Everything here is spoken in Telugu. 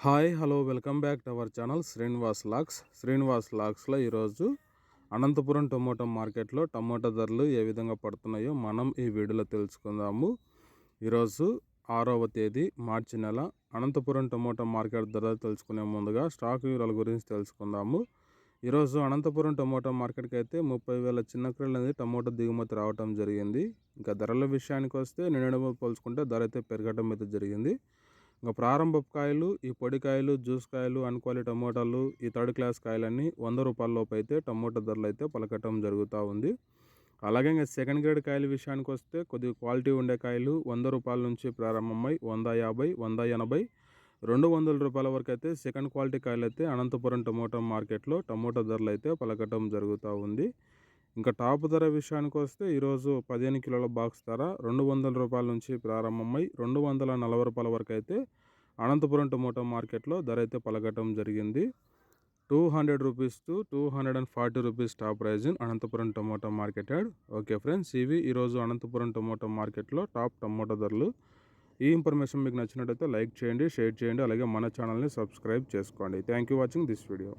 Hi hello welcome back to our channel Srinivas lakhs. Srinivas లాక్స్లో ఈరోజు అనంతపురం టమోటా మార్కెట్లో టమోటా ధరలు ఏ విధంగా పడుతున్నాయో మనం ఈ వీడియోలో తెలుసుకుందాము. ఈరోజు ఆరవ తేదీ మార్చి నెల. అనంతపురం టమోటా మార్కెట్ ధరలు తెలుసుకునే ముందుగా స్టాక్ వివరాల గురించి తెలుసుకుందాము. ఈరోజు అనంతపురం టమోటా మార్కెట్కి అయితే ముప్పై వేల చిన్న క్రీడలు అనేది టమోటా దిగుమతి రావడం జరిగింది. ఇంకా ధరల విషయానికి వస్తే నిన్న పోల్చుకుంటే ధర అయితే పెరగటం అయితే జరిగింది. ఇంకా ప్రారంభ కాయలు ఈ పొడి కాయలు జ్యూస్ కాయలు అనుకోవాలి టమోటాలు ఈ థర్డ్ క్లాస్ కాయలన్నీ వంద రూపాయలలోపు అయితే టమోటా ధరలు అయితే పలకటం జరుగుతూ ఉంది. అలాగే ఇంకా సెకండ్ గ్రేడ్ కాయల విషయానికి వస్తే కొద్దిగా క్వాలిటీ ఉండే కాయలు వంద రూపాయల నుంచి ప్రారంభమై వంద యాభై వంద ఎనభై రెండు వందల రూపాయల వరకు అయితే సెకండ్ క్వాలిటీ కాయలు అయితే అనంతపురం టమోటా మార్కెట్లో టమోటా ధరలు అయితే పలకటం జరుగుతూ ఉంది. ఇంకా టాప్ ధర విషయానికి వస్తే ఈరోజు పదిహేను కిలోల బాక్స్ ధర రెండు వందల రూపాయల నుంచి ప్రారంభమై రెండు వందల నలభై రూపాయల వరకు అయితే అనంతపురం టమోటా మార్కెట్లో ధర అయితే పలకటం జరిగింది. Two hundred rupees to two hundred and forty rupees top price in Anantapuram tomato market yard. Okay friends ఇవి ఈరోజు అనంతపురం టొమాటో మార్కెట్లో టాప్ టొమాటో ధరలు. ఈ ఇన్ఫర్మేషన్ మీకు నచ్చినట్టయితే లైక్ చేయండి షేర్ చేయండి అలాగే మన ఛానల్ని సబ్స్క్రైబ్ చేసుకోండి. Thank you watching this video.